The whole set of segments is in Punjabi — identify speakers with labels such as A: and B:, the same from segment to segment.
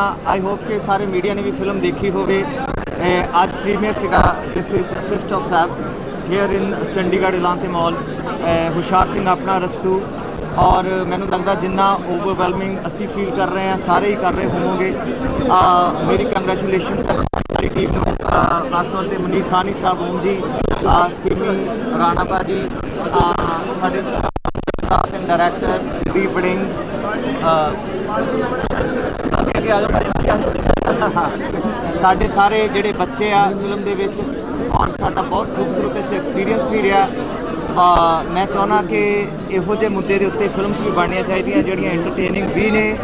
A: ਆਈ ਹੋਪ ਕਿ ਸਾਰੇ ਮੀਡੀਆ ਨੇ ਵੀ ਫਿਲਮ ਦੇਖੀ ਹੋਵੇ। ਅੱਜ ਪ੍ਰੀਮੀਅਰ ਸੀਗਾ this is 5th of Feb here in Chandigarh Elante mall Hushiar Singh ਆਪਣਾ ਰਸਤੂ। ਔਰ ਮੈਨੂੰ ਲੱਗਦਾ ਜਿੰਨਾ ਓਵਰਵੈਲਮਿੰਗ ਅਸੀਂ ਫੀਲ ਕਰ ਰਹੇ ਹਾਂ, ਸਾਰੇ ਹੀ ਕਰ ਰਹੇ ਹੋਵੋਗੇ। ਮੇਰੀ ਕੰਗ੍ਰੈਚੁਲੇਸ਼ਨਸ ਸਾਰੀ ਟੀਮ ਨੂੰ। ਖਾਸ ਤੌਰ ਤੇ ਮਨੀਸ਼ ਸਾਨੀ ਸਾਹਿਬ, ਓਮ ਜੀ ਅਹ ਸਿਮੀ, ਰਾਣਾ ਭਾਜੀ ਸਾਡੇ ਡਾਇਰੈਕਟਰ ਦੀਪ ਬੜਿੰਗ ਅੱਗੇ ਆ ਜਾਓ। ਭਾਜੀ, ਸਾਡੇ ਸਾਰੇ ਜਿਹੜੇ ਬੱਚੇ ਆ ਫਿਲਮ ਦੇ ਵਿੱਚ ਔਰ ਸਾਡਾ ਬਹੁਤ ਖੂਬਸੂਰਤ ਇਸ ਐਕਸਪੀਰੀਅੰਸ ਵੀ ਰਿਹਾ। ਮੈਂ ਚਾਹੁੰਦਾ ਕਿ ਇਹੋ ਜਿਹੇ ਮੁੱਦੇ ਦੇ ਉੱਤੇ ਫਿਲਮਸ ਵੀ ਬਣਨੀਆਂ ਚਾਹੀਦੀਆਂ ਜਿਹੜੀਆਂ ਐਂਟਰਟੇਨਿੰਗ ਵੀ ਨੇ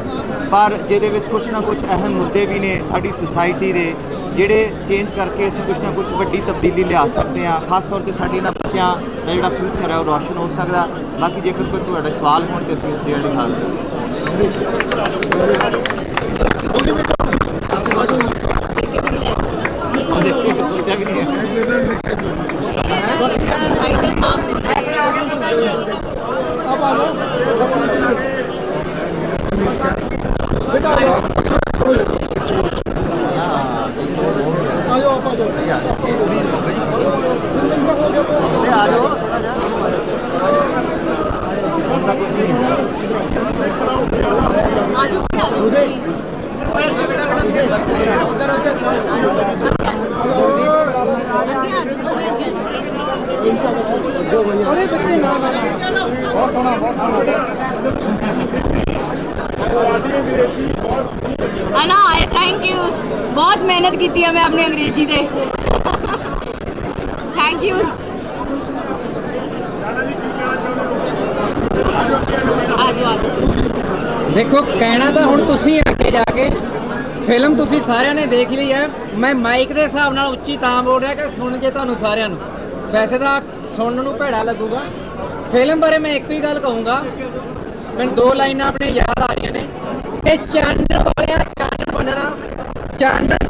A: ਪਰ ਜਿਹਦੇ ਵਿੱਚ ਕੁਝ ਨਾ ਕੁਝ ਅਹਿਮ ਮੁੱਦੇ ਵੀ ਨੇ ਸਾਡੀ ਸੁਸਾਇਟੀ ਦੇ ਜਿਹੜੇ ਚੇਂਜ ਕਰਕੇ ਅਸੀਂ ਕੁਝ ਨਾ ਕੁਝ ਵੱਡੀ ਤਬਦੀਲੀ ਲਿਆ ਸਕਦੇ ਹਾਂ। ਖਾਸ ਤੌਰ ਤੇ ਸਾਡੇ ਇਹਨਾਂ ਬੱਚਿਆਂ ਦਾ ਜਿਹੜਾ ਫਿਊਚਰ ਹੈ ਉਹ ਰੋਸ਼ਨ ਹੋ ਸਕਦਾ। ਬਾਕੀ ਜੇਕਰ ਕੋਈ ਤੁਹਾਡੇ ਸਵਾਲ ਹੋਣ ਤੇ ਅਸੀਂ ਦੇਣ ਲਈ ਹਾਜ਼ਰ ਹਾਂ ਉਹਦੇ ਕੋਈ ਸੋਚਿਆ ਵੀ ਨਹੀਂ ਹੈ ਤੇ ਆ ਜਾਓ ਥੋੜਾ ਜਿਹਾ ਹੁਣ ਤਾਂ ਕੁਝ ਨਹੀਂ ਹੈ
B: ਹੈ ਨਾ ਥੈਂਕ ਯੂ ਬਹੁਤ ਮਿਹਨਤ ਕੀਤੀ ਹੈ ਮੈਂ ਥੈਂਕ ਯੂ ਆਜੋ ਆਜੋ
C: ਦੇਖੋ, ਕਹਿਣਾ ਤਾਂ ਹੁਣ ਤੁਸੀਂ ਅੱਗੇ ਜਾ ਕੇ। ਫਿਲਮ ਤੁਸੀਂ ਸਾਰਿਆਂ ਨੇ ਦੇਖ ਲਈ ਹੈ। ਮੈਂ ਮਾਈਕ ਦੇ ਹਿਸਾਬ ਨਾਲ ਉੱਚੀ ਤਾਂ ਬੋਲ ਰਿਹਾ ਕਿ ਸੁਣ ਜੇ ਤੁਹਾਨੂੰ ਸਾਰਿਆਂ ਨੂੰ। ਵੈਸੇ ਤਾਂ ਸੁਣਨ ਨੂੰ ਭੈੜਾ ਲੱਗੂਗਾ। ਫਿਲਮ ਬਾਰੇ ਮੈਂ ਇੱਕ ਹੀ ਗੱਲ ਕਹੂੰਗਾ। ਮੈਨੂੰ ਦੋ ਲਾਈਨਾਂ ਆਪਣੇ ਯਾਦ ਆ ਰਹੀਆਂ ਨੇ। ਇਹ ਚਾਨਣ ਵਾਲਿਆਂ ਚਾਨਣ ਬੰਨਣਾ ਚਾਨਣ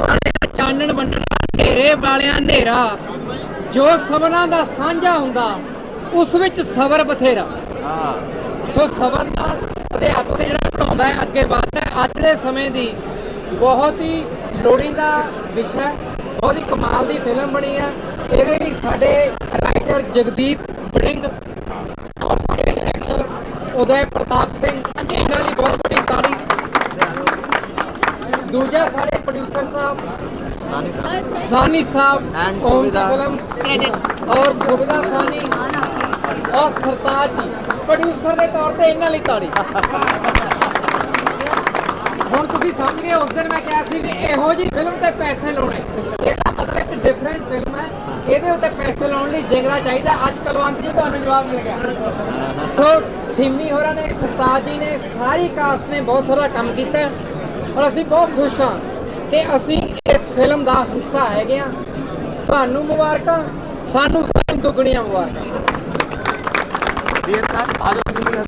C: ਹਨੇਰੇ ਵਾਲਿਆਂ ਹਨੇਰਾ। ਜੋ ਸਭਨਾਂ ਦਾ ਸਾਂਝਾ ਹੁੰਦਾ ਉਸ ਵਿੱਚ ਸਬਰ ਬਥੇਰਾ।
A: ਹਾਂ।
C: ਸੋ ਸਬਰ ਨਾਲ ਅਧਿਆਪਕ ਜਿਹੜਾ ਪੜਾਉਂਦਾ ਹੈ ਅੱਗੇ ਵੱਧਦਾ ਹੈ। ਅੱਜ ਦੇ ਸਮੇਂ ਦੀ ਬਹੁਤ ਹੀ ਲੋੜੀਂਦਾ ਵਿਸ਼ਾ। ਬਹੁਤ ਹੀ ਕਮਾਲ ਦੀ ਫਿਲਮ ਬਣੀ ਹੈ। ਇਹਦੇ ਲਈ ਸਾਡੇ ਰਾਈਟਰ ਜਗਦੀਪ ਬੜਿੰਗ ਉਦੈ ਪ੍ਰਤਾਪ ਸਿੰਘ। ਇਹਨਾਂ ਦੀ ਬਹੁਤ ਵੱਡੀ ਤਾੜੀ। ਦੂਜਾ ਸਾਡੇ producer Sahib
A: Sani Sahib
C: Sani Sahib
A: And
C: Om
A: Suvidha.
C: Films
B: credit
C: ਔਰ ਸੁਵਿਧਾ ਸਾਨੀ ਔਰ ਸਰਤਾਜ ਜੀ ਪ੍ਰੋਡਿਊਸਰ ਦੇ ਤੌਰ ਤੇ ਇਹਨਾਂ ਲਈ ਤਾੜੀ। ਹੁਣ ਤੁਸੀਂ ਸਮਝ ਗਏ ਉਸ ਦਿਨ ਮੈਂ ਕਿਹਾ ਸੀ ਵੀ ਇਹੋ ਜਿਹੀ ਫਿਲਮ ਤੇ ਪੈਸੇ ਲਾਉਣੇ। ਇਹਦਾ ਮਤਲਬ ਇੱਕ ਡਿਫਰੈਂਟ ਫਿਲਮ ਹੈ। ਇਹਦੇ ਉੱਤੇ ਪੈਸੇ ਲਾਉਣ ਲਈ ਜਿਗਰਾ ਚਾਹੀਦਾ। ਅੱਜ ਕਲਵੰਤ ਜੀ ਤੁਹਾਨੂੰ ਜਵਾਬ ਮਿਲ ਗਿਆ। ਸੋ ਸਿੰਮੀ ਹੋਰਾਂ ਨੇ ਸਰਤਾਜ ਜੀ ਨੇ ਸਾਰੀ ਕਾਸਟ ਨੇ ਬਹੁਤ ਸਾਰਾ ਕੰਮ ਕੀਤਾ ਹੈ। ਔਰ ਅਸੀਂ ਬਹੁਤ ਖੁਸ਼ ਹਾਂ ਕਿ ਅਸੀਂ ਇਸ ਫਿਲਮ ਦਾ ਹਿੱਸਾ ਹੈਗੇ ਹਾਂ ਤੁਹਾਨੂੰ ਮੁਬਾਰਕਾਂ, ਸਾਨੂੰ ਸਾਰਿਆਂ ਦੁੱਗਣੀਆਂ ਮੁਬਾਰਕਾਂ।
A: ਡੀਅਰ ਸਾਹਿਬ ਆ ਤੁਸੀਂ ਵੀ ਆ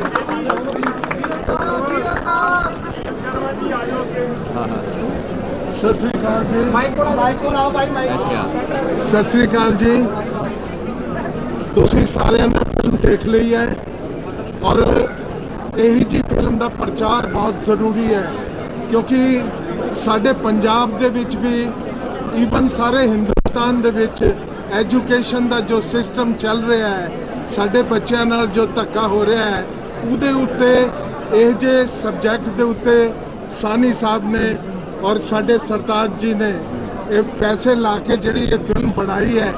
D: ਸਤਿ ਸ੍ਰੀ ਅਕਾਲ ਜੀ
C: ਮਾਈਕ ਕੋਲ ਮਾਈਕ ਕੋਲ ਆਓ ਭਾਈ ਮਾਈਕ
D: ਸਤਿ ਸ੍ਰੀ ਅਕਾਲ ਜੀ। ਤੁਸੀਂ ਸਾਰਿਆਂ ਨੇ ਫਿਲਮ ਦੇਖ ਲਈ ਹੈ ਔਰ ਇਹੀ ਜੀ ਫਿਲਮ ਦਾ ਪ੍ਰਚਾਰ ਬਹੁਤ ਜ਼ਰੂਰੀ ਹੈ, ਕਿਉਂਕਿ ਸਾਡੇ ਪੰਜਾਬ ਦੇ ਵਿੱਚ ਵੀ ਈਵਨ ਸਾਰੇ ਹਿੰਦੁਸਤਾਨ ਦੇ ਵਿੱਚ ਐਜੂਕੇਸ਼ਨ ਦਾ ਜੋ ਸਿਸਟਮ ਚੱਲ ਰਿਹਾ ਹੈ, ਸਾਡੇ ਬੱਚਿਆਂ ਨਾਲ ਜੋ ਧੱਕਾ ਹੋ ਰਿਹਾ ਹੈ, ਉਹਦੇ ਉੱਤੇ ਇਹ ਜੇ ਸਬਜੈਕਟ ਦੇ ਉੱਤੇ ਸਾਨੀ ਸਾਹਿਬ ਨੇ ਔਰ ਸਾਡੇ ਸਰਤਾਜ ਜੀ ਨੇ ਇਹ ਪੈਸੇ ਲਾ ਕੇ ਜਿਹੜੀ ਇਹ ਫਿਲਮ ਬਣਾਈ ਹੈ,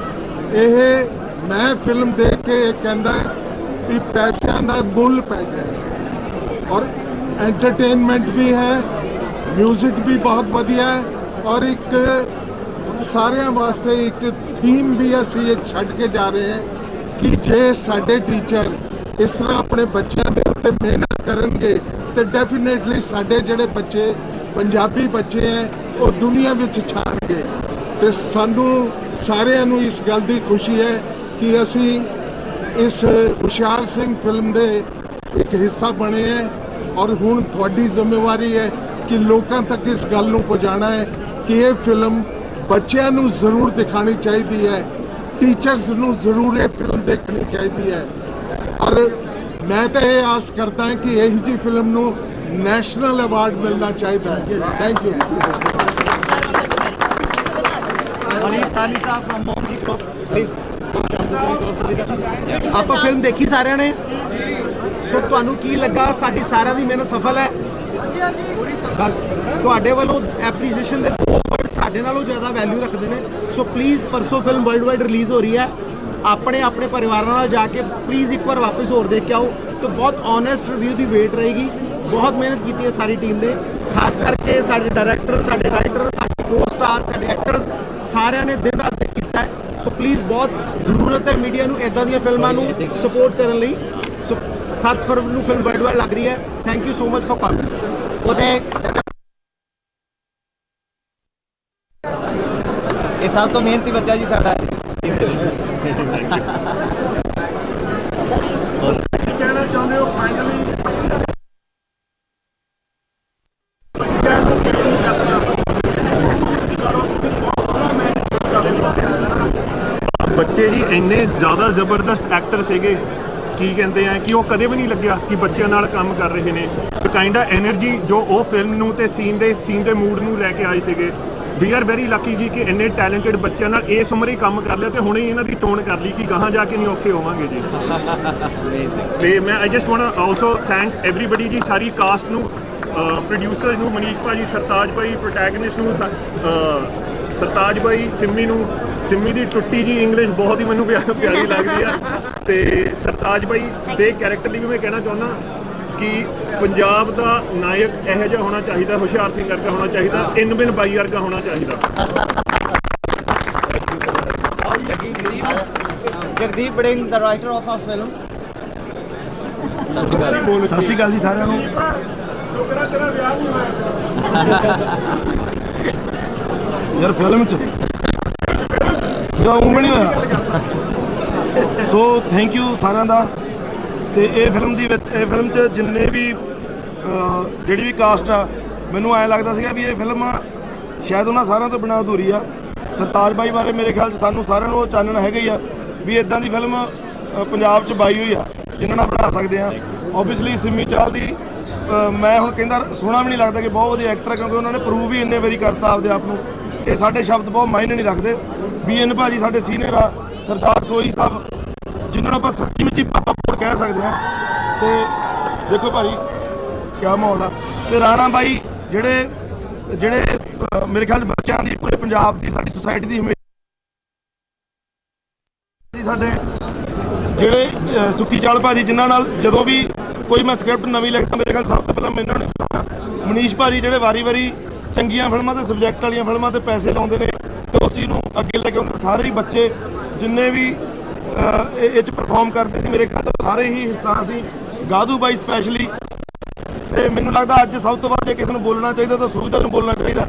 D: ਇਹ ਮੈਂ ਫਿਲਮ ਦੇਖ ਕੇ ਇਹ ਕਹਿੰਦਾ ਕਿ ਪੈਸਿਆਂ ਦਾ ਮੁੱਲ ਪੈ ਗਿਆ ਔਰ ਐਂਟਰਟੇਨਮੈਂਟ ਵੀ ਹੈ ਮਿਊਜ਼ਿਕ ਵੀ ਬਹੁਤ ਵਧੀਆ ਹੈ ਔਰ ਇੱਕ ਸਾਰਿਆਂ ਵਾਸਤੇ ਇੱਕ ਥੀਮ ਵੀ ਅਸੀਂ ਇਹ ਛੱਡ ਕੇ ਜਾ ਰਹੇ ਹਾਂ ਕਿ ਜੇ ਸਾਡੇ ਟੀਚਰ ਇਸ ਤਰ੍ਹਾਂ ਆਪਣੇ ਬੱਚਿਆਂ ਦੇ ਉੱਤੇ ਮਿਹਨਤ ਕਰਨਗੇ, ਤੇ ਡੈਫੀਨੇਟਲੀ ਸਾਡੇ ਜਿਹੜੇ ਬੱਚੇ, ਪੰਜਾਬੀ ਬੱਚੇ ਹੈ, ਉਹ ਦੁਨੀਆ ਵਿੱਚ ਛਾਣਗੇ ਤੇ ਸਾਨੂੰ ਸਾਰਿਆਂ ਨੂੰ ਇਸ ਗੱਲ ਦੀ ਖੁਸ਼ੀ ਹੈ ਕਿ ਅਸੀਂ ਇਸ ਹੁਸ਼ਿਆਰ ਸਿੰਘ ਫਿਲਮ ਦੇ ਇੱਕ ਹਿੱਸਾ ਬਣੇ ਹੈ ਔਰ ਹੁਣ ਤੁਹਾਡੀ ਜ਼ਿੰਮੇਵਾਰੀ ਹੈ ਕਿ ਲੋਕਾਂ ਤੱਕ ਇਸ ਗੱਲ ਨੂੰ ਪਹੁੰਚਾਉਣਾ ਹੈ ਕਿ ਇਹ ਫਿਲਮ ਬੱਚਿਆਂ ਨੂੰ ਜ਼ਰੂਰ ਦਿਖਾਣੀ ਚਾਹੀਦੀ ਹੈ ਟੀਚਰਸ ਨੂੰ ਜ਼ਰੂਰ ਇਹ ਫਿਲਮ ਦੇਖਣੀ ਚਾਹੀਦੀ ਹੈ। ਔਰ ਮੈਂ ਤਾਂ ਇਹ ਆਸ ਕਰਦਾ ਹਾਂ ਕਿ ਇਹੀ ਜੀ ਫਿਲਮ ਨੂੰ ਨੈਸ਼ਨਲ ਅਵਾਰਡ ਮਿਲਣਾ ਚਾਹੀਦਾ ਹੈ। Thank you
E: Ali Sani Sahib from Momji group please ਆਪਾਂ ਫਿਲਮ ਦੇਖੀ ਸਾਰਿਆਂ ਨੇ? ਸੋ ਤੁਹਾਨੂੰ ਕੀ ਲੱਗਾ? ਸਾਡੀ ਸਾਰਿਆਂ ਦੀ ਮਿਹਨਤ ਸਫਲ ਹੈ। ਤੁਹਾਡੇ ਵੱਲੋਂ ਐਪਰੀਸੀਏਸ਼ਨ ਦੇ ਦੋ ਵਰਡ ਸਾਡੇ ਨਾਲੋਂ ਜ਼ਿਆਦਾ ਵੈਲਿਊ ਰੱਖਦੇ ਨੇ। ਸੋ ਪਲੀਜ਼ ਪਰਸੋਂ ਫਿਲਮ ਵਰਲਡ ਵਾਈਡ ਰਿਲੀਜ਼ ਹੋ ਰਹੀ ਹੈ। ਆਪਣੇ ਆਪਣੇ ਪਰਿਵਾਰਾਂ ਨਾਲ ਜਾ ਕੇ ਪਲੀਜ਼ ਇੱਕ ਵਾਰ ਵਾਪਸ ਹੋਰ ਦੇਖ ਕੇ ਆਓ। ਤੇ ਬਹੁਤ ਓਨੈਸਟ ਰਿਵਿਊ ਦੀ ਵੇਟ ਰਹੇਗੀ। ਬਹੁਤ ਮਿਹਨਤ ਕੀਤੀ ਹੈ ਸਾਰੀ ਟੀਮ ਨੇ। ਖਾਸ ਕਰਕੇ ਸਾਡੇ ਡਾਇਰੈਕਟਰ ਸਾਡੇ ਰਾਈਟਰ ਸਾਡੇ ਕੋ-ਸਟਾਰ ਸਾਡੇ ਐਕਟਰਸ ਸਾਰਿਆਂ ਨੇ ਦਿਨ ਰਾਤ ਇੱਕ ਕੀਤਾ ਹੈ। ਸੋ ਪਲੀਜ਼ ਬਹੁਤ ਜ਼ਰੂਰਤ ਹੈ ਮੀਡੀਆ ਨੂੰ ਇਦਾਂ ਦੀਆਂ ਫਿਲਮਾਂ ਨੂੰ ਸਪੋਰਟ ਕਰਨ ਲਈ। ਸੋ 7 ਫਰਵਰੀ ਨੂੰ ਫਿਲਮ ਵਰਲਡ ਵਾਈਡ ਲੱਗ ਰਹੀ ਹੈ। Thank you so much for coming ਉਹਦੇ ਇਹ ਸਭ ਤੋਂ ਮਿਹਨਤੀ ਬੱਚਾ ਜੀ ਸਾਡਾ
F: ਕਹਿਣਾ ਚਾਹੁੰਦੇ ਹੋ ਫਾਈਨਲੀ ਬੱਚੇ ਜੀ ਇੰਨੇ ਜ਼ਿਆਦਾ ਜ਼ਬਰਦਸਤ ਐਕਟਰ ਸੀਗੇ ਕੀ ਕਹਿੰਦੇ ਆ, ਕਿ ਉਹ ਕਦੇ ਵੀ ਨਹੀਂ ਲੱਗਿਆ ਕਿ ਬੱਚਿਆਂ ਨਾਲ ਕੰਮ ਕਰ ਰਹੇ ਨੇ। ਕਾਈਂਡ ਆ એનર્ਜੀ ਜੋ ਉਹ ਫਿਲਮ ਨੂੰ ਤੇ ਸੀਨ ਦੇ ਸੀਨ ਦੇ ਮੂਡ ਨੂੰ ਲੈ ਕੇ ਆਏ ਸੀਗੇ। ਵੀ ਆਰ ਵੈਰੀ ਲੱਕੀ ਜੀ ਕਿ ਇੰਨੇ ਟੈਲੈਂਟਡ ਬੱਚਿਆਂ ਨਾਲ ਇਸ ਹੀ ਕੰਮ ਕਰ ਲਿਆ ਤੇ ਹੁਣੇ ਇਹਨਾਂ ਦੀ ਟੋਨ ਕਰ ਲਈ ਕਿ ਗਾਹਾਂ ਜਾ ਕੇ ਨਹੀਂ ਔਖੇ ਹੋਵਾਂਗੇ ਜੀ। ਤੇ ਮੈਂ I just want also thank everybody ਜੀ, ਸਾਰੀ ਕਾਸਟ ਨੂੰ ਪ੍ਰੋਡਿਊਸਰ ਨੂੰ, ਮਨੀਸ਼ ਭਾਜੀ, ਸਰਤਾਜ ਭਾਈ ਪ੍ਰੋਟੈਗਨਿਸਟ ਨੂੰ ਸਰਤਾਜ ਭਾਈ ਸਿੰਮੀ ਨੂੰ ਸਿੰਮੀ ਦੀ ਟੁੱਟੀ ਜੀ ਇੰਗਲਿਸ਼ ਬਹੁਤ ਹੀ ਮੈਨੂੰ ਪਿਆ- ਪਿਆਰੀ ਲੱਗਦੀ ਆ। ਤੇ ਸਰਤਾਜ ਭਾਈ ਦੇ ਕੈਰੈਕਟਰ ਲਈ ਵੀ ਮੈਂ ਕਹਿਣਾ ਚਾਹੁੰਦਾ ਕਿ ਪੰਜਾਬ ਦਾ ਨਾਇਕ ਇਹੋ ਜਿਹਾ ਹੋਣਾ ਚਾਹੀਦਾ ਹੁਸ਼ਿਆਰ ਸਿੰਘ ਵਰਗਾ ਹੋਣਾ ਚਾਹੀਦਾ ਇਨ ਬਿਨ ਬਾਈ ਵਰਗਾ ਹੋਣਾ ਚਾਹੀਦਾ।
E: ਜਗਦੀਪ ਬੜਿੰਗ ਦਾ writer of our film
G: Sat Shri Akal ਜੀ ਸਾਰਿਆਂ ਨੂੰ।
F: ਸ਼ੁਕਰ ਤੇਰਾ ਵਿਆਹ ਨਹੀਂ ਹੋਇਆ।
G: ਯਾਰ ਫਿਲਮ ਚ। ਜਾਂ ਉਂ ਹੋਇਆ ਸੋ ਥੈਂਕ ਯੂ ਸਾਰਿਆਂ ਦਾ। ਤੇ ਇਹ ਫਿਲਮ ਦੀ ਵਿੱਚ ਇਹ ਫਿਲਮ ਚ ਜਿੰਨੇ ਵੀ ਜਿਹੜੀ ਵੀ ਕਾਸਟ ਆ, ਮੈਨੂੰ ਐਂ ਲੱਗਦਾ ਸੀਗਾ ਵੀ ਇਹ ਫਿਲਮ ਸ਼ਾਇਦ ਉਹਨਾਂ ਸਾਰਿਆਂ ਤੋਂ ਬਿਨਾਂ ਅਧੂਰੀ ਆ। ਸਰਤਾਜ ਬਾਈ ਬਾਰੇ ਮੇਰੇ ਖਿਆਲ ਚ ਸਾਨੂੰ ਸਾਰਿਆਂ ਨੂੰ ਉਹ ਚਾਨਣ ਹੈਗਾ ਹੀ ਆ ਵੀ ਇਦਾਂ ਦੀ ਫਿਲਮ ਪੰਜਾਬ ਚ ਬਾਈ ਹੋਈ ਆ, ਜਿਨ੍ਹਾਂ ਨਾਲ ਬਣਾ ਸਕਦੇ ਆ। ਆਬਵੀਅਸਲੀ ਸਿੰਮੀ ਚਾਹਲ ਦੀ ਮੈਂ ਹੁਣ ਕਹਿੰਦਾ, ਸੋਹਣਾ ਵੀ ਨਹੀਂ ਲੱਗਦਾ ਕਿ ਬਹੁਤ ਵਧੀਆ ਐਕਟਰ ਕਿਉਂਕਿ ਉਹਨਾਂ ਨੇ ਪ੍ਰੂਵ ਵੀ ਇੰਨੇ ਵਾਰੀ ਕਰਤਾ ਆਪਦੇ ਆਪ ਨੂੰ। ਇਹ ਸਾਡੇ ਸ਼ਬਦ ਬਹੁਤ ਮਾਇਨੇ ਨਹੀਂ ਰੱਖਦੇ। ਬੀਐਨ ਭਾਜੀ ਸਾਡੇ ਸੀਨੀਅਰ ਆ, ਸਰਦਾਰ ਸੋਈ ਸਾਹਿਬ, ਜਿਨ੍ਹਾਂ ਨੂੰ ਆਪਾਂ ਸੱਚੀ ਮੁੱਚੀ ਪਾਪਾ ਪੁੱਤ ਕਹਿ ਸਕਦੇ ਹਾਂ। ਤੇ ਦੇਖੋ ਭਾਜੀ, ਕਿਆ ਮਾਹੌਲ ਆ। ਤੇ ਰਾਣਾ ਬਾਈ, ਜਿਹੜੇ ਜਿਹੜੇ ਮੇਰੇ ਖਿਆਲ ਬੱਚਿਆਂ ਦੀ ਪੂਰੇ ਪੰਜਾਬ ਦੀ, ਸਾਡੀ ਸੁਸਾਇਟੀ ਦੀ ਹਮੇਸ਼ਾ ਸਾਡੇ ਜਿਹੜੇ ਸੁੱਕੀ ਚਾਲ ਭਾਜੀ, ਜਿਨ੍ਹਾਂ ਨਾਲ ਜਦੋਂ ਵੀ ਕੋਈ ਮੈਂ ਸਕ੍ਰਿਪਟ ਨਵੀਂ ਲਿਖਦਾ, ਮੇਰੇ ਖਿਆਲ ਸਭ ਤੋਂ ਪਹਿਲਾਂ ਮੈਂ ਇਹਨਾਂ ਨੂੰ ਸੁਣਾਉਣਾ ਮਨੀਸ਼ ਭਾਜੀ, ਜਿਹੜੇ ਵਾਰੀ-ਵਾਰੀ ਚੰਗੀਆਂ ਫਿਲਮਾਂ ਤੇ ਸਬਜੈਕਟ ਵਾਲੀਆਂ ਫਿਲਮਾਂ ਤੇ ਪੈਸੇ ਲਾਉਂਦੇ ਨੇ ਤੇ ਉਸ ਚੀਜ਼ ਨੂੰ ਅੱਗੇ ਲੈ ਕੇ ਆਉਂਦੇ ਸਾਰੇ ਹੀ ਬੱਚੇ ਜਿੰਨੇ ਵੀ ਅਹ, ਇਹ ਇਹ ਚ ਪਰਫਾਰਮ ਕਰਦੇ ਸੀ ਮੇਰੇ ਖਿਆਲ ਤੋਂ ਸਾਰੇ ਹੀ ਹਿੱਸਾ ਸੀ ਗਾਧੂ ਬਾਈ ਸਪੈਸ਼ਲੀ ਤੇ ਮੈਨੂੰ ਲੱਗਦਾ ਅੱਜ ਸਭ ਤੋਂ ਵੱਧ ਜੇ ਕਿਸੇ ਨੂੰ ਬੋਲਣਾ ਚਾਹੀਦਾ ਤਾਂ ਸੁਵਿਧਾ ਨੂੰ ਬੋਲਣਾ ਚਾਹੀਦਾ।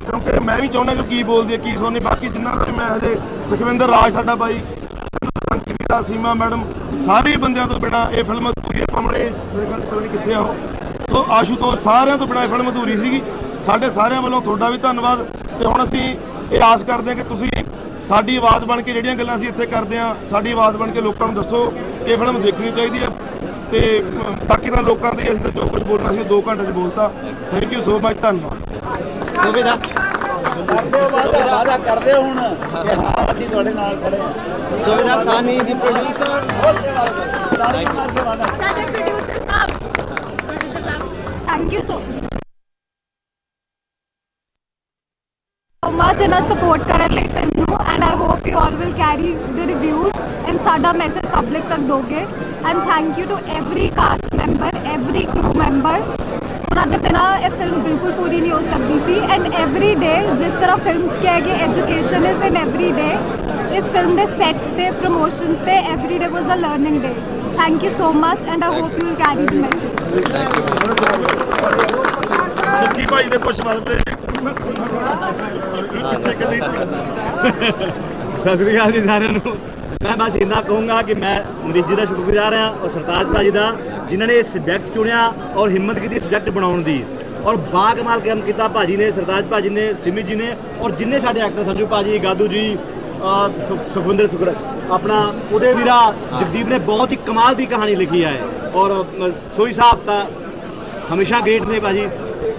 G: ਕਿਉਂਕਿ ਮੈਂ ਵੀ ਚਾਹੁੰਦਾ ਕਿ ਕੀ ਬੋਲਦੀ ਹੈ ਕੀ ਸੁਣਨੀ ਬਾਕੀ ਜਿੰਨਾ ਦਾ ਵੀ ਮੈਂ ਹਜੇ ਸੁਖਵਿੰਦਰ ਰਾਜ ਸਾਡਾ ਬਾਈ ਸੰਕੀਤਾ ਸੀਮਾ ਮੈਡਮ ਸਾਰੇ ਬੰਦਿਆਂ ਤੋਂ ਬਿਨਾ ਇਹ ਫਿਲਮ ਅਧੂਰੀ ਸਾਹਮਣੇ ਮੇਰੇ ਖਿਆਲ ਪਤਾ ਨਹੀਂ ਕਿੱਥੇ ਆ ਉਹ। ਸੋ ਆਸ਼ੂਤੋਸ਼ ਸਾਰਿਆਂ ਤੋਂ ਬਿਨਾ ਇਹ ਫਿਲਮ ਅਧੂਰੀ ਸੀਗੀ। ਸਾਡੇ ਸਾਰਿਆਂ ਵੱਲੋਂ ਤੁਹਾਡਾ ਵੀ ਧੰਨਵਾਦ। ਤੇ ਹੁਣ ਅਸੀਂ ਇਹ ਆਸ ਕਰਦੇ ਹਾਂ ਕਿ ਤੁਸੀਂ ਸਾਡੀ ਆਵਾਜ਼ ਬਣ ਕੇ ਜਿਹੜੀਆਂ ਗੱਲਾਂ ਅਸੀਂ ਇੱਥੇ ਕਰਦੇ ਹਾਂ ਸਾਡੀ ਆਵਾਜ਼ ਬਣ ਕੇ ਲੋਕਾਂ ਨੂੰ ਦੱਸੋ ਕਿ ਇਹ ਫਿਲਮ ਦੇਖਣੀ ਚਾਹੀਦੀ ਹੈ। ਤੇ ਬਾਕੀ ਤਾਂ ਲੋਕਾਂ ਦੇ ਅਸੀਂ ਤਾਂ ਜੋ ਕੁਝ ਬੋਲਣਾ ਸੀ ਉਹ 2 ਘੰਟੇ 'ਚ ਬੋਲਤਾ। ਥੈਂਕ ਯੂ ਸੋ ਮਚ ਧੰਨਵਾਦ।
E: ਸੁਵਿਧਾ।
A: ਵਾਦਾ ਕਰਦੇ ਹੁਣ ਕਿ ਹਾਂ ਅਸੀਂ ਤੁਹਾਡੇ ਨਾਲ ਖੜੇ ਹਾਂ।
E: ਸੁਵਿਧਾ ਸਾਨੀ ਦੀ ਪ੍ਰੋਡਿਊਸਰ
B: ਸਾਡੇ producer Sahib producer Sahib. Thank you so
H: much ਇਹਨਾਂ ਸਪੋਰਟ ਕਰਨ ਲਈ ਫਿਲਮ ਨੂੰ and I hope you all will carry the reviews and ਸਾਡਾ ਮੈਸੇਜ ਪਬਲਿਕ ਤੱਕ ਦੋਗੇ। And thank you to every cast member every crew member ਉਹਨਾਂ ਦੇ ਬਿਨਾਂ ਇਹ ਫਿਲਮ ਬਿਲਕੁਲ ਪੂਰੀ ਨਹੀਂ ਹੋ ਸਕਦੀ ਸੀ। ਐਂਡ ਐਵਰੀ ਡੇ ਜਿਸ ਤਰ੍ਹਾਂ ਫਿਲਮ 'ਚ ਕਿਹਾ ਗਿਆ education is in every day ਇਸ ਫਿਲਮ ਦੇ ਸੈਟ ਤੇ ਪ੍ਰੋਮੋਸ਼ਨਸ ਤੇ every day was a learning day thank you so much and I hope you will carry the message
G: Sukki ਭਾਈ ਦੇ ਕੁਝ ਵੱਲ ਤੇ।
A: ਸਤਿ ਸ੍ਰੀ ਅਕਾਲ ਜੀ ਸਾਰਿਆਂ ਨੂੰ। ਮੈਂ ਬਸ ਇੰਨਾ ਕਹੂੰਗਾ ਕਿ ਮੈਂ ਮਰੀਜ਼ ਜੀ ਦਾ ਸ਼ੁਕਰਗੁਜ਼ਾਰ ਹਾਂ ਔਰ ਸਰਤਾਜ ਭਾਜੀ ਦਾ, ਜਿਨ੍ਹਾਂ ਨੇ ਇਹ ਸਬਜੈਕਟ ਚੁਣਿਆ ਔਰ ਹਿੰਮਤ ਕੀਤੀ ਸਬਜੈਕਟ ਬਣਾਉਣ ਦੀ। ਔਰ ਬਾ ਕਮਾਲ ਕੰਮ ਕੀਤਾ ਭਾਜੀ ਨੇ, ਸਰਤਾਜ ਭਾਜੀ ਨੇ, ਸਿਮੀ ਜੀ ਨੇ ਔਰ ਜਿੰਨੇ ਸਾਡੇ ਐਕਟਰ ਸੰਜੂ ਭਾਜੀ, ਗਾਦੂ ਜੀ, ਅਹ ਸੁਖਵਿੰਦਰ ਸੁਖਰ ਆਪਣਾ ਉਹਦੇ ਵੀਰਾ ਜਗਦੀਪ ਨੇ ਬਹੁਤ ਹੀ ਕਮਾਲ ਦੀ ਕਹਾਣੀ ਲਿਖੀ ਹੈ। ਔਰ ਸੋਈ ਸਾਹਿਬ ਤਾਂ
I: ਹਮੇਸ਼ਾ ਗ੍ਰੇਟ ਨੇ ਭਾਜੀ।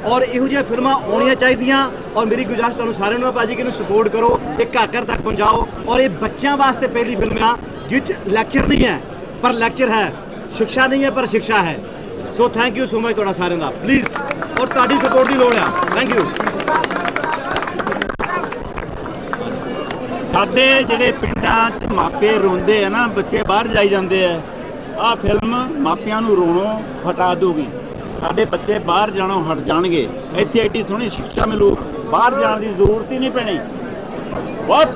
I: ਔਰ ਇਹੋ ਜਿਹੀਆਂ ਫਿਲਮਾਂ ਆਉਣੀਆਂ ਚਾਹੀਦੀਆਂ ਔਰ ਮੇਰੀ ਗੁਜ਼ਾਰਿਸ਼ ਤੁਹਾਨੂੰ ਸਾਰਿਆਂ ਨੂੰ ਹੈ ਭਾਜੀ ਕਿ ਇਹਨੂੰ ਸਪੋਰਟ ਕਰੋ ਤੇ ਘਰ ਘਰ ਤੱਕ ਪਹੁੰਚਾਓ ਔਰ ਇਹ ਬੱਚਿਆਂ ਵਾਸਤੇ ਪਹਿਲੀ ਫਿਲਮ ਆ ਜਿਸ 'ਚ ਲੈਕਚਰ ਨਹੀਂ ਹੈ, ਪਰ ਲੈਕਚਰ ਹੈ। ਸਿੱਖਿਆ ਨਹੀਂ ਹੈ, ਪਰ ਸਿੱਖਿਆ ਹੈ। So thank you so much ਤੁਹਾਡਾ ਸਾਰਿਆਂ ਦਾ। ਪਲੀਜ਼ ਔਰ ਤੁਹਾਡੀ ਸਪੋਰਟ ਦੀ ਲੋੜ ਆ। ਥੈਂਕ ਯੂ
J: ਸਾਡੇ ਜਿਹੜੇ ਪਿੰਡਾਂ 'ਚ ਮਾਪੇ ਰੋਂਦੇ ਆ ਨਾ, ਬੱਚੇ ਬਾਹਰ ਜਾਈ ਜਾਂਦੇ ਆ, ਆਹ ਫਿਲਮ ਮਾਪਿਆਂ ਨੂੰ ਰੋਣੋਂ ਹਟਾ ਦੂਗੀ ਸਾਡੇ ਬੱਚੇ ਬਾਹਰ ਜਾਣੋਂ ਹਟ ਜਾਣਗੇ। ਇੱਥੇ ਐਡੀ ਸੋਹਣੀ ਸਿੱਖਿਆ ਮਿਲੂ। ਬਾਹਰ ਜਾਣ ਦੀ ਜ਼ਰੂਰਤ ਹੀ ਨਹੀਂ ਪੈਣੀ। ਬਹੁਤ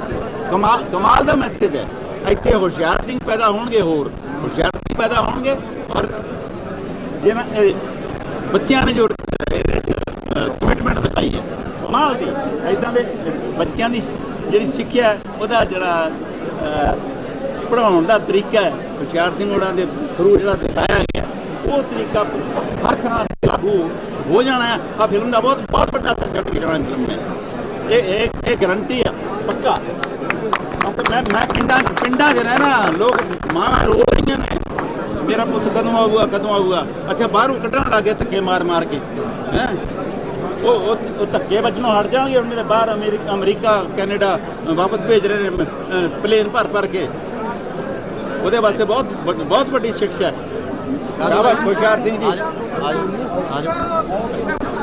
J: ਕਮਾਲ ਕਮਾਲ ਦਾ ਮੈਸੇਜ ਹੈ। ਇੱਥੇ ਹੁਸ਼ਿਆਰ ਸਿੰਘ ਪੈਦਾ ਹੋਣਗੇ ਹੋਰ। ਹੁਸ਼ਿਆਰ ਸਿੰਘ ਪੈਦਾ ਹੋਣਗੇ ਔਰ ਜਿਵੇਂ ਬੱਚਿਆਂ ਨੇ ਜੋ ਕਮਿਟਮੈਂਟ ਦਿਖਾਈ ਹੈ, ਕਮਾਲ ਦੀ। ਇਦਾਂ ਦੇ ਬੱਚਿਆਂ ਦੀ ਜਿਹੜੀ ਸਿੱਖਿਆ ਉਹਦਾ ਜਿਹੜਾ ਪੜਾਉਣ ਦਾ ਤਰੀਕਾ ਹੈ, ਹੁਸ਼ਿਆਰ ਸਿੰਘ ਉਹਨਾਂ ਦੇ ਥਰੂ ਜਿਹੜਾ ਦਿਖਾਇਆ ਗਿਆ। ਉਹ ਤਰੀਕਾ ਹਰ ਥਾਂ ਲਾਗੂ ਹੋ ਜਾਣਾ ਹੈ। ਆ ਫਿਲਮ ਦਾ ਬਹੁਤ ਬਹੁਤ ਵੱਡਾ ਅਸਰ ਛੱਡ ਕੇ ਜਾਣਾ ਫਿਲਮ ਨੇ। ਇਹ ਇਹ ਇਹ ਗਰੰਟੀ ਆ, ਪੱਕਾ। ਕਿਉਂਕਿ ਮੈਂ ਮੈਂ ਪਿੰਡਾਂ ਪਿੰਡਾਂ 'ਚ ਰਹਿਣਾ, ਲੋਕ ਮਾਂ ਰੋ ਰਹੀਆਂ ਨੇ। ਮੇਰਾ ਪੁੱਤ ਕਦੋਂ ਆਊਗਾ ਕਦੋਂ ਆਊਗਾ? ਅੱਛਾ, ਬਾਹਰੋਂ ਕੱਢਣ ਲੱਗੇ ਧੱਕੇ ਮਾਰ ਮਾਰ ਕੇ। ਹੈ? ਉਹ ਉਹ ਉਹ ਧੱਕੇ ਵੱਜਣੋਂ ਹਟ ਜਾਣਗੇ ਹੁਣ ਜਿਹੜੇ ਬਾਹਰ ਅਮਰੀਕਾ ਅਮਰੀਕਾ, ਕੈਨੇਡਾ ਵਾਪਸ ਭੇਜ ਰਹੇ ਨੇ ਪਲੇਨ ਭਰ ਭਰ ਕੇ। ਉਹਦੇ ਵਾਸਤੇ ਬਹੁਤ ਵੱਡ- ਬਹੁਤ ਵੱਡੀ ਸਿੱਖਿਆ ਹੈ। ਸ਼ਾਬਾਸ਼ ਹੁਸ਼ਿਆਰ ਸਿੰਘ ਜੀ।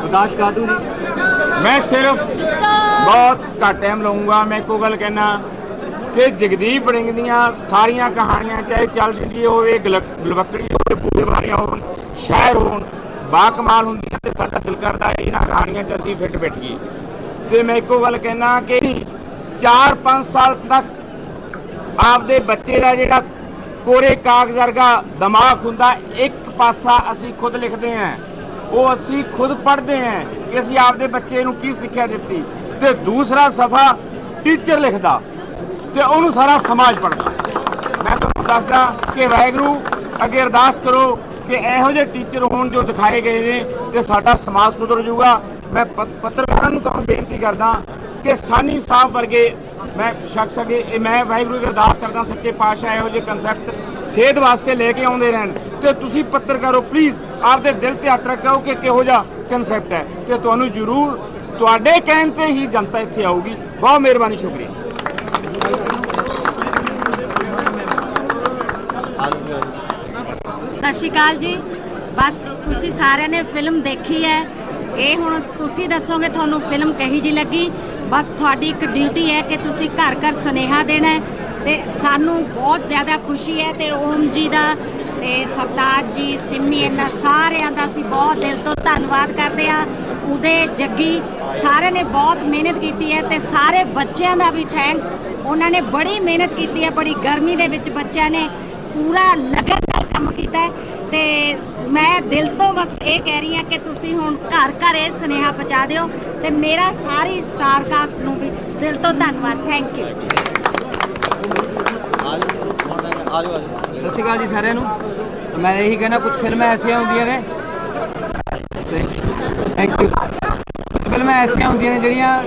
A: ਪ੍ਰਕਾਸ਼ ਕਾਦੂ ਜੀ।
K: ਮੈਂ ਸਿਰਫ ਬਹੁਤ ਘੱਟ ਟਾਈਮ ਲਵਾਂਗਾ ਮੈਂ ਇੱਕੋ ਗੱਲ ਕਹਿਣਾ ਕਿ ਜਗਦੀਪ ਬੜਿੰਗ ਦੀਆਂ ਸਾਰੀਆਂ ਕਹਾਣੀਆਂ, ਚਾਹੇ ਚੱਲ ਜਿੰਦੀ ਹੋਵੇ, ਗਲਕ- ਗਲਵੱਕੜੀ ਹੋਵੇ, ਬੂਹੇ ਵਾਲੀਆਂ ਹੋਣ ਸ਼ਾਇਰ ਹੋਣ, ਬਾ ਕਮਾਲ ਹੁੰਦੀਆਂ ਤੇ ਸਾਡਾ ਦਿਲ ਕਰਦਾ ਇਹਨਾਂ ਕਹਾਣੀਆਂ 'ਚ ਅਸੀਂ ਫਿੱਟ ਬੈਠੀਏ। ਤੇ ਮੈਂ ਇੱਕੋ ਗੱਲ ਕਹਿਣਾ ਕਿ 4-5 ਸਾਲ ਤੱਕ ਆਪਦੇ ਬੱਚੇ ਦਾ ਜਿਹੜਾ ਕੋਰੇ ਕਾਗਜ਼ ਵਰਗਾ ਦਿਮਾਗ ਹੁੰਦਾ, ਇੱਕ ਪਾਸਾ ਅਸੀਂ ਖੁਦ ਲਿਖਦੇ ਹਾਂ। ਉਹ ਅਸੀਂ ਖੁਦ ਪੜ੍ਹਦੇ ਹਾਂ ਕਿ ਅਸੀਂ ਆਪਦੇ ਬੱਚੇ ਨੂੰ ਕੀ ਸਿੱਖਿਆ ਦਿੱਤੀ। ਤੇ ਦੂਸਰਾ ਸਫਾ ਟੀਚਰ ਲਿਖਦਾ ਤੇ ਉਹਨੂੰ ਸਾਰਾ ਸਮਾਜ ਪੜ੍ਹਦਾ। ਮੈਂ ਤੁਹਾਨੂੰ ਦੱਸਦਾ ਕਿ ਵਾਹਿਗੁਰੂ, ਅੱਗੇ ਅਰਦਾਸ ਕਰੋ ਕਿ ਇਹੋ ਜਿਹੇ ਟੀਚਰ ਹੋਣ ਜੋ ਦਿਖਾਏ ਗਏ ਨੇ ਤੇ ਸਾਡਾ ਸਮਾਜ ਸੁਧਰ ਜਾਊਗਾ। ਮੈਂ ਪੱਤਰਕਾਰਾਂ ਨੂੰ ਤੁਹਾਨੂੰ ਬੇਨਤੀ ਕਰਦਾ ਕਿ ਸਾਨੀ ਸਾਹਿਬ ਵਰਗੇ ਮੈਂ ਸ਼ਖਸ ਅਗੇ, ਇਹ ਮੈਂ ਵਾਹਿਗੁਰੂ ਦੀ ਅਰਦਾਸ ਕਰਦਾ ਸੱਚੇ ਪਾਤਸ਼ਾਹ ਇਹੋ ਜਿਹੇ ਕਨਸੈਪਟ ਸੇਧ ਵਾਸਤੇ ਲੈ ਕੇ ਆਉਂਦੇ ਰਹਿਣ। ਤੇ ਤੁਸੀਂ ਪੱਤਰਕਾਰੋ ਪਲੀਜ਼ ਆਪਦੇ ਦਿਲ ਤੇ ਹੱਥ ਰੱਖੋ ਕਿ ਕਿਹੋ ਜਿਹਾ ਕਨਸੈਪਟ ਹੈ। ਤੇ ਤੁਹਾਨੂੰ ਜ਼ਰੂਰ ਤੁਹਾਡੇ ਕਹਿਣ ਤੇ ਹੀ ਜਨਤਾ ਇੱਥੇ ਆਊਗੀ। ਬਹੁਤ ਮਿਹਰਬਾਨੀ, ਸ਼ੁਕਰੀਆ।
L: ਸਤਿ ਸ਼੍ਰੀ ਅਕਾਲ ਜੀ। ਬਸ ਤੁਸੀਂ ਸਾਰਿਆਂ ਨੇ ਫਿਲਮ ਦੇਖੀ ਹੈ। ਇਹ ਹੁਣ ਤੁਸੀਂ ਦੱਸੋਗੇ, ਤੁਹਾਨੂੰ ਫਿਲਮ ਕਹੀ ਜੀ ਲੱਗੀ। ਬਸ ਤੁਹਾਡੀ ਇੱਕ ਡਿਊਟੀ ਹੈ ਕਿ ਤੁਸੀਂ ਘਰ ਘਰ ਸੁਨੇਹਾ ਦੇਣਾ ਹੈ ਤੇ ਸਾਨੂੰ ਬਹੁਤ ਜ਼ਿਆਦਾ ਖੁਸ਼ੀ ਹੈ ਤੇ ਓਮ ਜੀ ਦਾ ਤੇ ਸਰਦਾਰ ਜੀ, ਸਿੰਮੀ ਇਹਨਾਂ ਸਾਰਿਆਂ ਦਾ ਅਸੀਂ ਬਹੁਤ ਦਿਲ ਤੋਂ ਧੰਨਵਾਦ ਕਰਦੇ ਹਾਂ। ਉਹਦੇ ਜੱਗੀ ਸਾਰਿਆਂ ਨੇ ਬਹੁਤ ਮਿਹਨਤ ਕੀਤੀ ਹੈ ਤੇ ਸਾਰੇ ਬੱਚਿਆਂ ਦਾ ਵੀ ਥੈਂਕਸ ਉਹਨਾਂ ਨੇ ਬੜੀ ਮਿਹਨਤ ਕੀਤੀ ਹੈ, ਬੜੀ ਗਰਮੀ ਦੇ ਵਿੱਚ ਬੱਚਿਆਂ ਨੇ ਪੂਰਾ ਲਗਨ ਨਾਲ ਕੰਮ ਕੀਤਾ ਤੇ ਮੈਂ ਦਿਲ ਤੋਂ ਬਸ ਇਹ ਕਹਿ ਰਹੀ ਹਾਂ ਕਿ ਤੁਸੀਂ ਹੁਣ ਘਰ ਘਰ ਇਹ ਸੁਨੇਹਾ ਪਹੁੰਚਾ ਦਿਓ ਤੇ ਮੇਰਾ ਸਾਰੀ ਸਟਾਰ ਕਾਸਟ ਨੂੰ ਵੀ ਦਿਲ ਤੋਂ ਧੰਨਵਾਦ। ਥੈਂਕ ਯੂ
M: ਸਤਿ ਸ਼੍ਰੀ ਅਕਾਲ ਜੀ ਸਾਰਿਆਂ ਨੂੰ। ਮੈਂ ਇਹੀ ਕਹਿਣਾ ਕੁਝ ਫਿਲਮਾਂ ਐਸੀਆਂ ਹੁੰਦੀਆਂ ਨੇ। ਥੈਂਕ ਯੂ ਕੁਝ ਫਿਲਮਾਂ ਐਸੀਆਂ ਹੁੰਦੀਆਂ ਨੇ ਜਿਹੜੀਆਂ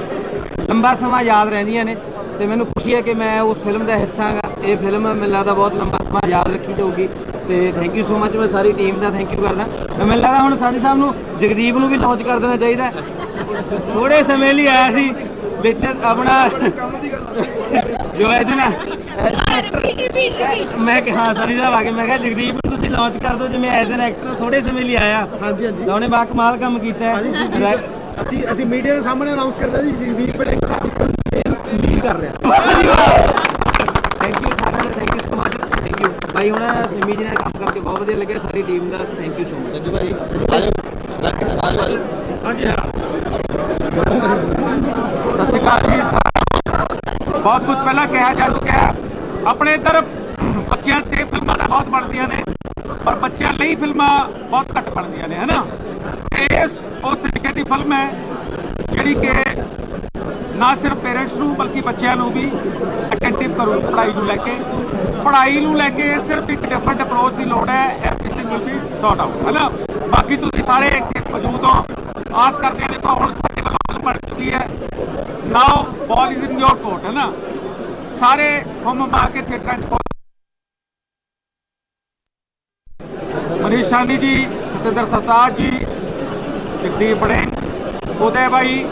M: ਲੰਬਾ ਸਮਾਂ ਯਾਦ ਰਹਿੰਦੀਆਂ ਨੇ ਤੇ ਮੈਨੂੰ ਖੁਸ਼ੀ ਹੈ ਕਿ ਮੈਂ ਉਸ ਫਿਲਮ ਦਾ ਹਿੱਸਾ ਹਾਂ ਇਹ ਫਿਲਮ ਮੈਨੂੰ ਲੱਗਦਾ ਬਹੁਤ ਲੰਬਾ ਸਮਾਂ ਯਾਦ ਰੱਖੀ ਜਾਊਗੀ। ਤੇ ਥੈਂਕ ਯੂ ਸੋ ਮੱਚ ਮੈਂ ਸਾਰੀ ਟੀਮ ਦਾ ਥੈਂਕ ਯੂ ਕਰਦਾ। ਮੈਨੂੰ ਲੱਗਦਾ ਹੁਣ ਸਾਨੀ ਸਾਹਿਬ ਨੂੰ ਜਗਦੀਪ ਨੂੰ ਵੀ ਲਾਂਚ ਕਰ ਦੇਣਾ ਚਾਹੀਦਾ ਥੋੜੇ ਸਮੇਂ ਲਈ ਆਇਆ ਸੀ ਵਿੱਚ ਆਪਣਾ ਜੋ
B: ਹੈ ਨਾ
M: ਮੈਂ ਕਿਹਾ ਹਾਂ ਸਾਰੀ ਸਾਹਿਬ ਆ ਕੇ ਮੈਂ ਕਿਹਾ ਜਗਦੀਪ ਤੁਸੀਂ ਲਾਂਚ ਕਰ ਦਿਓ ਜਿਵੇਂ ਐਜ਼ ਐਨ ਐਕਟਰ ਥੋੜੇ ਸਮੇਂ ਲਈ ਆਇਆ। ਹਾਂਜੀ ਹਾਂਜੀ। ਬਾਕਮਾਲ ਕੰਮ ਕੀਤਾ
E: ਅਸੀਂ ਅਸੀਂ ਮੀਡੀਆ ਦੇ ਸਾਹਮਣੇ ਅਨਾਉਂਸ ਕਰਦਾ ਜੀ ਜਗਦੀਪ ਬੜੇ ਸਾਡੀ ਫਿਲਮ ਕਰ ਰਿਹਾ
M: ਥੈਂਕ ਯੂ ਸਾਡਾ ਥੈਂਕ ਯੂ ਸੋ ਭਾਈ ਹੁਣ ਸਿਮੀ ਜੀ ਨਾਲ ਕੰਮ ਕਰਕੇ ਬਹੁਤ ਵਧੀਆ ਲੱਗਿਆ ਸਾਰੀ team the thank you so much
A: Sanju ਭਾਈ ਆਜੋ ਆਜੋ ਆਜੋ
K: ਸਤਿ ਸ਼੍ਰੀ ਅਕਾਲ ਜੀ ਬਹੁਤ ਕੁਝ ਪਹਿਲਾਂ ਕਿਹਾ ਜਾ ਚੁੱਕਿਆ ਹੈ। ਆਪਣੇ ਇੱਧਰ ਬੱਚਿਆਂ ਤੇ ਫਿਲਮਾਂ ਤਾਂ ਬਹੁਤ ਬਣਦੀਆਂ ਨੇ ਪਰ ਬੱਚਿਆਂ ਲਈ ਫਿਲਮਾਂ ਬਹੁਤ ਘੱਟ ਬਣਦੀਆਂ ਨੇ ਹਨਾ ਇਸ ਉਸ ਤਰੀਕੇ ਦੀ ਫਿਲਮ ਹੈ ਜਿਹੜੀ ਕਿ ਨਾ ਸਿਰਫ ਪੇਰੈਂਟਸ ਨੂੰ ਬਲਕਿ ਬੱਚਿਆਂ ਨੂੰ ਵੀ ਅਟੈਂਟਿਵ ਕਰੂ ਪੜ੍ਹਾਈ ਨੂੰ ਲੈ ਕੇ। ਪੜ੍ਹਾਈ ਨੂੰ ਲੈ ਕੇ ਸਿਰਫ ਇੱਕ ਡਿਫਰੈਂਟ ਅਪਰੋਚ ਦੀ ਲੋੜ ਹੈ everything will be sorted out ਹਨਾ ਬਾਕੀ ਤੁਸੀਂ ਸਾਰੇ ਇੱਥੇ ਮੌਜੂਦ ਹੋ। ਆਸ ਕਰਦੇ ਹਾਂ ਦੇਖੋ, ਹੁਣ ਸਾਡੇ ਵੱਲੋਂ ਫਿਲਮ ਚੁੱਕੀ ਹੈ। ਨਾਓ ਬਾਲ ਇਜ਼ ਇਨ ਯੋਰ ਕੋਰਟ ਹੈ ਨਾ? ਸਾਰੇ ਹਮ ਮਾ ਕੇ ਥੀਏਟਰਾਂ 'ਚ ਪਹੁੰਚ- ਮਨੀਸ਼ ਸਾਨੀ ਜੀ, ਸਤਿੰਦਰ ਸਰਤਾਜ ਜੀ,
N: ਜਗਦੀਪ ਬੜਿੰਗ ਉदय ਭਾਈ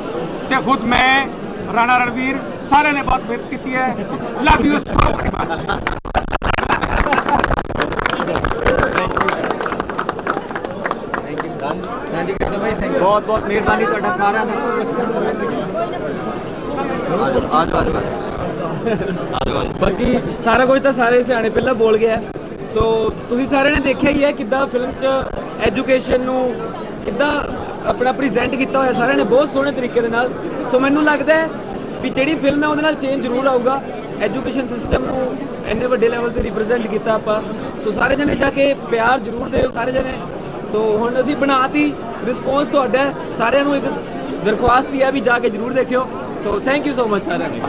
N: ਤੇ ਖੁਦ ਮੈਂ, ਰਾਣਾ ਰਣਵੀਰ, ਸਾਰਿਆਂ ਨੇ ਬਹੁਤ ਮਿਹਨਤ ਕੀਤੀ ਹੈ। ਲਵ ਯੂ ਸੋ ਮਚ
A: ਬਹੁਤ ਬਹੁਤ ਮਿਹਰਬਾਨੀ ਤੁਹਾਡਾ ਸਾਰਿਆਂ ਦਾ। ਆਜੋ ਆਜੋ ਆਜੋ। ਆਜੋ ਆਜੋ।
H: ਬਾਕੀ ਸਾਰਾ ਕੁਝ ਤਾਂ ਸਾਰੇ ਸਿਆਣੇ ਪਹਿਲਾਂ ਬੋਲ ਗਿਆ। ਸੋ ਤੁਸੀਂ ਸਾਰਿਆਂ ਨੇ ਦੇਖਿਆ ਹੀ ਹੈ ਕਿੱਦਾਂ ਫਿਲਮ 'ਚ ਐਜੂਕੇਸ਼ਨ ਨੂੰ ਕਿੱਦਾਂ ਆਪਣਾ ਪ੍ਰੈਜ਼ੈਂਟ ਕੀਤਾ ਹੋਇਆ ਸਾਰਿਆਂ ਨੇ, ਬਹੁਤ ਸੋਹਣੇ ਤਰੀਕੇ ਦੇ ਨਾਲ। ਸੋ ਮੈਨੂੰ ਲੱਗਦਾ ਹੈ ਵੀ ਜਿਹੜੀ ਫਿਲਮ ਹੈ ਉਹਦੇ ਨਾਲ ਚੇਂਜ ਜ਼ਰੂਰ ਆਊਗਾ। ਐਜੂਕੇਸ਼ਨ ਸਿਸਟਮ ਨੂੰ ਇੰਨੇ ਵੱਡੇ ਲੈਵਲ ਤੇ ਰਿਪਰੈਜ਼ੈਂਟ ਕੀਤਾ ਆਪਾਂ। ਸੋ ਸਾਰੇ ਜਣੇ ਜਾ ਕੇ ਪਿਆਰ ਜ਼ਰੂਰ ਦਿਓ, ਸਾਰੇ ਜਣੇ ਸੋ ਹੁਣ ਅਸੀਂ ਬਣਾਤੀ ਰਿਸਪੌਂਸ ਤੁਹਾਡਾ ਹੈ। ਸਾਰਿਆਂ ਨੂੰ ਇੱਕ ਦਰਖਾਸਤ ਹੀ ਹੈ ਵੀ ਜਾ ਕੇ ਜ਼ਰੂਰ ਦੇਖਿਓ। So thank you so much ਸਾਰਿਆਂ ਨੂੰ।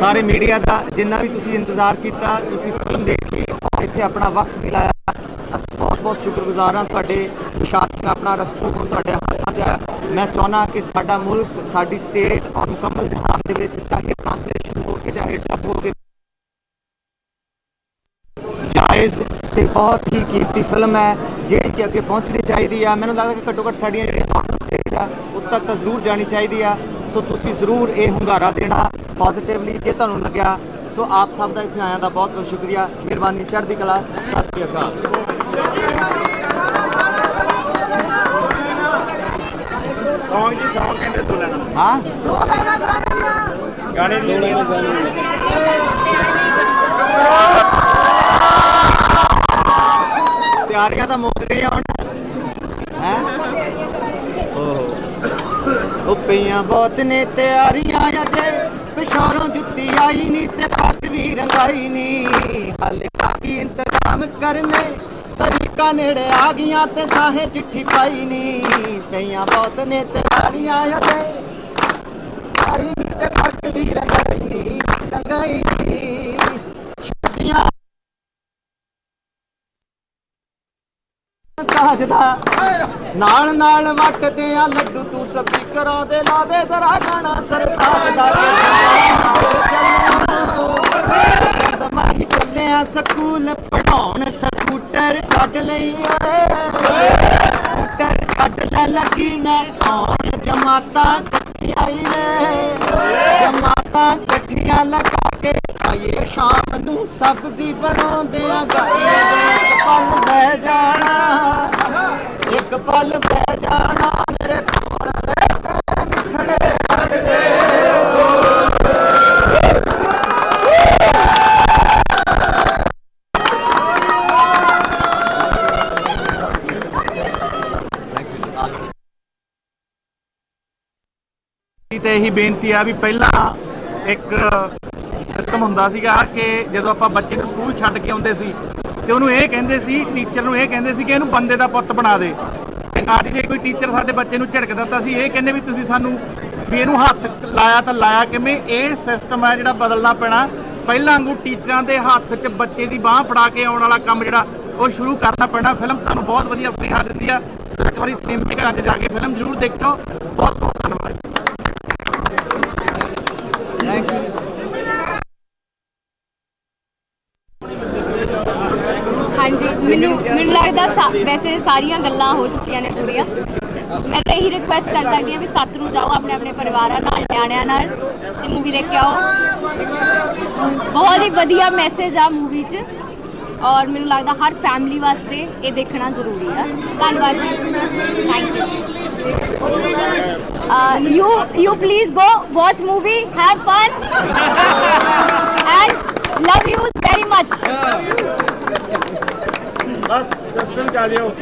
A: ਸਾਰੇ ਮੀਡੀਆ ਦਾ ਜਿੰਨਾ ਵੀ ਤੁਸੀਂ ਇੰਤਜ਼ਾਰ ਕੀਤਾ, ਤੁਸੀਂ ਫਿਲਮ ਦੇਖੀ, ਇੱਥੇ ਆਪਣਾ ਵਕਤ ਵੀ ਲਾਇਆ ਅਸੀਂ ਬਹੁਤ ਬਹੁਤ ਸ਼ੁਕਰਗੁਜ਼ਾਰ ਹਾਂ ਤੁਹਾਡੇ ਸ਼ਾਸਨ ਆਪਣਾ ਰਸਤੂ ਹੁਣ ਤੁਹਾਡੇ ਹੱਥਾਂ 'ਚ ਹੈ। ਮੈਂ ਚਾਹੁੰਦਾ ਕਿ ਸਾਡਾ ਮੁਲਕ, ਸਾਡੀ ਸਟੇਟ ਔਰ ਮੁਕੰਮਲ ਜਹਾਨ ਦੇ ਵਿੱਚ ਚਾਹੇ ਟ੍ਰਾਂਸਲੇਸ਼ਨ ਹੋ ਕੇ, ਚਾਹੇ ਡੱਬ ਹੋ ਕੇ ਜਾਇਜ਼ ਤੇ ਬਹੁਤ ਹੀ ਕੀਮਤੀ ਫਿਲਮ ਹੈ ਜਿਹੜੀ ਕਿ ਅੱਗੇ ਪਹੁੰਚਣੀ ਚਾਹੀਦੀ ਆ। ਮੈਨੂੰ ਲੱਗਦਾ ਕਿ ਘੱਟੋ ਘੱਟ ਸਾਡੀਆਂ ਜਿਹੜੀਆਂ ਆਊਟ ਸਟੇਟ ਆ ਉੱਥੇ ਤੱਕ ਤਾਂ ਜ਼ਰੂਰ ਜਾਣੀ ਚਾਹੀਦੀ ਆ। ਸੋ ਤੁਸੀਂ ਜ਼ਰੂਰ ਇਹ ਹੁੰਗਾਰਾ ਦੇਣਾ ਪੋਜ਼ਿਟਿਵਲੀ ਜੇ ਤੁਹਾਨੂੰ ਲੱਗਿਆ। ਸੋ ਆਪ ਸਭ ਦਾ ਇੱਥੇ ਆਇਆਂ ਦਾ ਬਹੁਤ ਬਹੁਤ ਸ਼ੁਕਰੀਆ। ਮਿਹਰਬਾਨੀ ਚੜ੍ਹਦੀ ਕਲਾ। ਸਤਿ ਸ੍ਰੀ ਅਕਾਲ।
N: ਸੌਂਗ ਜੀ ਸੌਂਗ ਕਹਿੰਦੇ ਤੋਂ ਲੈਣਾ।
A: ਹਾਂ?
N: ਗਾਣੇ ਦੀ
A: ਤਿਆਰੀਆਂ ਤਾਂ ਮੁੱਕ ਗਈਆਂ ਹੁਣ। ਹੈ? ਓਹੋ। ਉਹ ਪਈਆਂ ਬਹੁਤ ਨੇ, ਤਿਆਰੀਆਂ ਅਜੇ। ਪਿਸ਼ੌਰੋਂ ਜੁੱਤੀ ਆਈ ਨਹੀਂ ਤੇ ਪੱਗ ਵੀ ਰੰਗਾਈ ਨਹੀਂ ਹਾਲੇ ਕਾਫੀ ਇੰਤਜ਼ਾਮ ਕਰਨੇ, ਤਰੀਕਾ ਨੇੜੇ ਆ ਗਈਆਂ ਤੇ ਸਾਹੇ ਚਿੱਠੀ ਪਾਈ ਨਹੀਂ ਪਈਆਂ ਬਹੁਤ ਨੇ, ਤਿਆਰੀਆਂ ਅਜੇ। ਆਈ ਨਹੀਂ ਤੇ ਪੱਗ ਵੀ ਰੰਗਾਈ ਨਹੀਂ ਰੰਗਾਈ ਨਹੀਂ ਸ਼ਾਦੀਆਂ ਕਾਜਦਾ ਨਾਲ ਨਾਲ ਵੱਟਦੇ ਆ ਲੱਡੂ ਤੂੰ ਸਪੀਕਰਾਂ ਦੇ ਲਾ ਦੇ ਜ਼ਰਾ ਗਾਣਾ ਸਰਤਾਜ ਦਾ ਦਮਾਹੀ ਚੱਲੇ ਸਕੂਲ ਪੜਾਉਣ ਸਕੂਟਰ ਕੱਢ ਲਈ ਓਏ। ਸਕੂਟਰ ਕੱਢ ਲੈ ਲੱਗੀ ਮੈਂ ਆਉਣ ਜਮਾਤਾਂ ਇਕੱਠੀਆਂ ਹੀ ਨੇ। ਜਮਾਤਾਂ ਇਕੱਠੀਆਂ ਲਗਾ ਕੇ ਆਈਏ ਸ਼ਾਮ ਨੂੰ ਸਬਜ਼ੀ ਬਣਾਉਂਦੇ ਆ ਗਾਈਏ ਇੱਕ ਪਲ ਬਹਿ ਜਾਣਾ, ਇੱਕ ਪਲ ਬਹਿ ਜਾਣਾ, ਮੇਰੇ ਕੋਲ ਵੇ ਮਿੱਠੜੇ ਲੱਗਦੇ
O: ਤੇ ਇਹੀ ਬੇਨਤੀ ਆ ਵੀ ਪਹਿਲਾਂ ਇੱਕ ਸਿਸਟਮ ਹੁੰਦਾ ਸੀਗਾ ਕਿ ਜਦੋਂ ਆਪਾਂ ਬੱਚੇ ਨੂੰ ਸਕੂਲ ਛੱਡ ਕੇ ਆਉਂਦੇ ਸੀ ਤੇ ਉਹਨੂੰ ਇਹ ਕਹਿੰਦੇ ਸੀ ਟੀਚਰ ਨੂੰ ਇਹ ਕਹਿੰਦੇ ਸੀ ਕਿ ਇਹਨੂੰ ਬੰਦੇ ਦਾ ਪੁੱਤ ਬਣਾ ਦੇ। ਤੇ ਅੱਜ ਜੇ ਕੋਈ ਟੀਚਰ ਸਾਡੇ ਬੱਚੇ ਨੂੰ ਝਿੜਕ ਦਿੱਤਾ ਸੀ, ਇਹ ਕਹਿੰਦੇ ਵੀ ਤੁਸੀਂ ਸਾਨੂੰ ਵੀ ਇਹਨੂੰ ਹੱਥ ਲਾਇਆ ਤਾਂ ਲਾਇਆ ਕਿਵੇਂ? ਇਹ ਸਿਸਟਮ ਹੈ ਜਿਹੜਾ ਬਦਲਣਾ ਪੈਣਾ। ਪਹਿਲਾਂ ਵਾਂਗੂ ਟੀਚਰਾਂ ਦੇ ਹੱਥ 'ਚ ਬੱਚੇ ਦੀ ਬਾਹ ਫੜਾ ਕੇ ਆਉਣ ਵਾਲਾ ਕੰਮ ਜਿਹੜਾ, ਉਹ ਸ਼ੁਰੂ ਕਰਨਾ ਪੈਣਾ। ਫਿਲਮ ਤੁਹਾਨੂੰ ਬਹੁਤ ਵਧੀਆ ਸੁਨੇਹਾ ਦਿੰਦੀ ਆ। ਇੱਕ ਵਾਰੀ ਸਿਨੇਮੇ ਘਰਾਂ 'ਚ ਜਾ ਕੇ ਫਿਲਮ ਜ਼ਰੂਰ ਦੇਖਿਓ। ਬਹੁਤ ਬਹੁਤ ਧੰਨਵਾਦ।
B: ਵੈਸੇ ਸਾਰੀਆਂ ਗੱਲਾਂ ਹੋ ਚੁੱਕੀਆਂ ਨੇ ਪੂਰੀਆਂ। ਮੈਂ ਤਾਂ ਇਹੀ ਰਿਕੁਐਸਟ ਕਰ ਸਕਦੀ ਹਾਂ ਵੀ ਸੱਤ ਨੂੰ ਜਾਓ ਆਪਣੇ ਆਪਣੇ ਪਰਿਵਾਰਾਂ ਨਾਲ, ਨਿਆਣਿਆਂ ਨਾਲ ਤੇ ਮੂਵੀ ਦੇਖ ਕੇ ਆਓ। ਬਹੁਤ ਹੀ ਵਧੀਆ ਮੈਸੇਜ ਆ ਮੂਵੀ 'ਚ। ਔਰ ਮੈਨੂੰ ਲੱਗਦਾ ਹਰ ਫੈਮਿਲੀ ਵਾਸਤੇ ਇਹ ਦੇਖਣਾ ਜ਼ਰੂਰੀ ਆ। ਧੰਨਵਾਦ ਜੀ। Thank you you you please go watch movie have fun and love you very much
N: Gastando galhão.